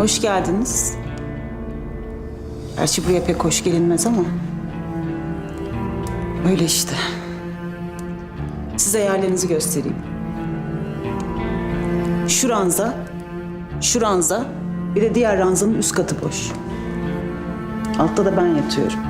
Hoş geldiniz. Gerçi buraya pek hoş gelinmez ama... Öyle işte. Size yerlerinizi göstereyim. Şu ranza, şu ranza, bir de diğer ranzanın üst katı boş. Altta da ben yatıyorum.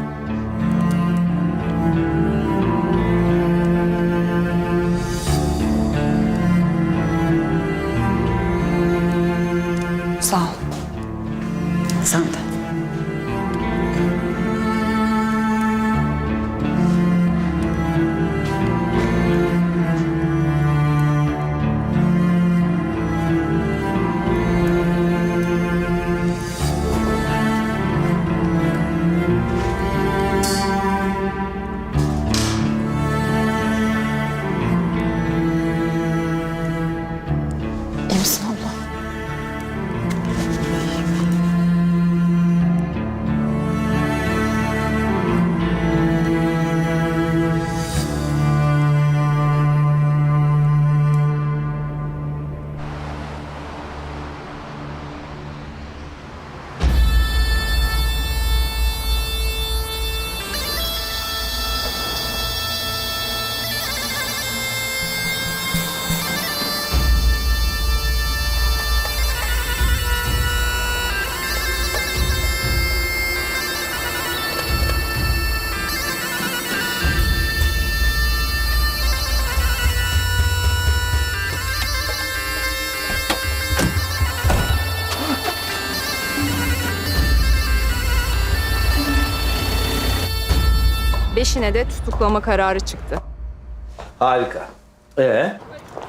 Beşine de tutuklama kararı çıktı. Harika. Ee?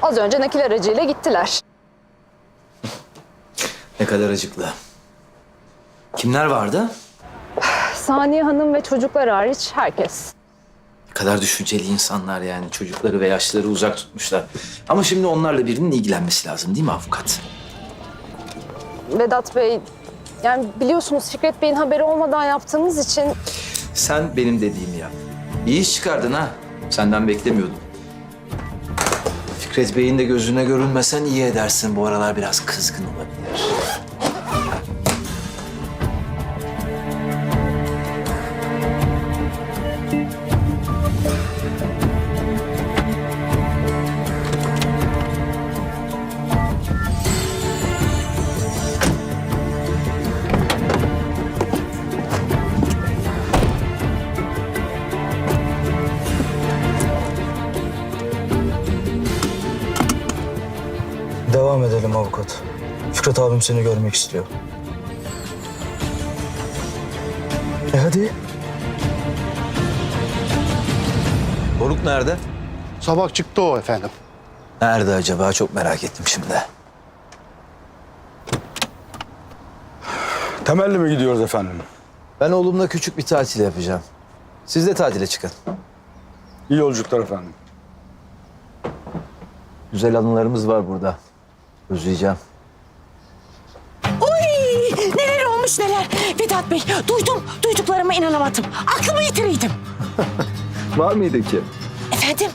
Az önce nakil aracıyla gittiler. Ne kadar acıklı. Kimler vardı? Saniye Hanım ve çocuklar hariç herkes. Ne kadar düşünceli insanlar yani. Çocukları ve yaşlıları uzak tutmuşlar. Ama şimdi onlarla birinin ilgilenmesi lazım değil mi avukat? Vedat Bey, yani biliyorsunuz Fikret Bey'in haberi olmadan yaptığımız için Sen benim dediğimi yap. İyi iş çıkardın ha. Senden beklemiyordum. Fikret Bey'in de gözüne görünmesen iyi edersin. Bu aralar biraz kızgın olabilir. Abim seni görmek istiyor. E hadi. Doruk nerede? Sabah çıktı o efendim. Nerede acaba? Çok merak ettim şimdi. Temelli mi gidiyoruz efendim? Ben oğlumla küçük bir tatil yapacağım. Siz de tatile çıkın. İyi yolculuklar efendim. Güzel anılarımız var burada. Özleyeceğim. Neler olmuş neler. Vedat Bey duydum. Duyduklarıma inanamadım. Aklımı yitiriydim. Var mıydı ki? Efendim?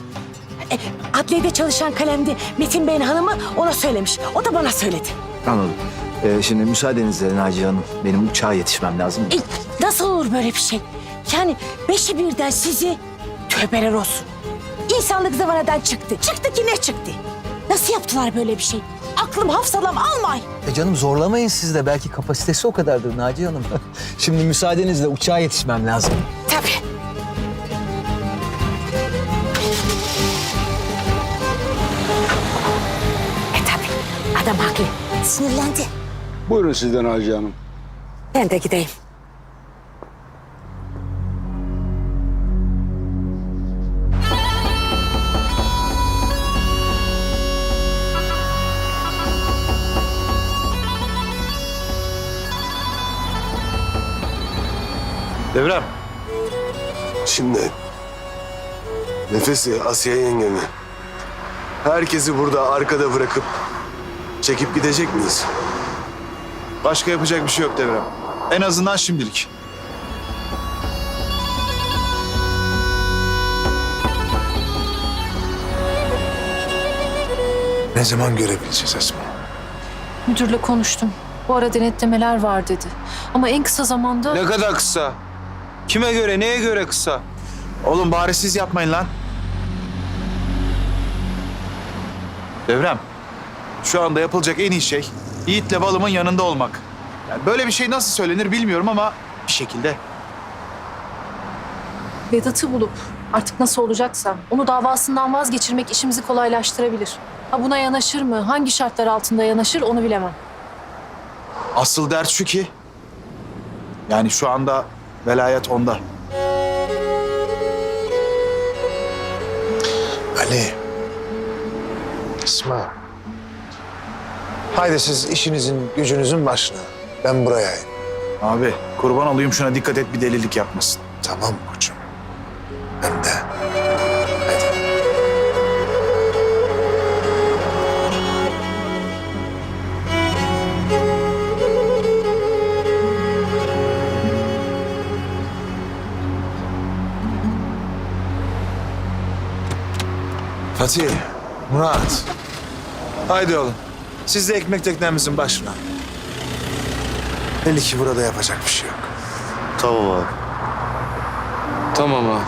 E, adliyede çalışan kalemdi Metin Bey'in hanımı ona söylemiş. O da bana söyledi. Anladım. Ee, şimdi müsaadenizle Naciye Hanım. Benim uçağa yetişmem lazım. E, nasıl olur böyle bir şey? Yani beşi birden sizi tövbeler olsun. İnsanlık zıvanadan çıktı. Çıktı ki ne çıktı? Nasıl yaptılar böyle bir şey? Aklım hafsalam almay. E canım zorlamayın siz de. Belki kapasitesi o kadardır Naciye Hanım. şimdi müsaadenizle uçağa yetişmem lazım. Tabii. E tabii. Adam haklı. Sinirlendi. Buyurun sizden Hacı Hanım. Ben de gideyim. Devrem. Şimdi nefesi Asiye yengemi. Herkesi burada arkada bırakıp çekip gidecek miyiz? Başka yapacak bir şey yok Devrem. En azından şimdilik. Ne zaman görebileceğiz Esma? Müdürle konuştum. Bu ara denetlemeler var dedi. Ama en kısa zamanda... Ne kadar kısa? Kime göre, neye göre kısa? Oğlum bari siz yapmayın lan. Devrem, şu anda yapılacak en iyi şey Yiğit'le balımın yanında olmak. Yani böyle bir şey nasıl söylenir bilmiyorum ama bir şekilde. Vedat'ı bulup artık nasıl olacaksa onu davasından vazgeçirmek işimizi kolaylaştırabilir. Ha buna yanaşır mı? Hangi şartlar altında yanaşır onu bilemem. Asıl dert şu ki, yani şu anda velayet onda. Ali. İsmail. Haydi siz işinizin gücünüzün başına. Ben buraya. Abi kurban olayım şuna dikkat et bir delilik yapmasın. Tamam koçum. Ben de. Fatih, Murat. Haydi oğlum. Siz de ekmek teknemizin başına. Belli ki burada yapacak bir şey yok. Tamam abi. Tamam abi.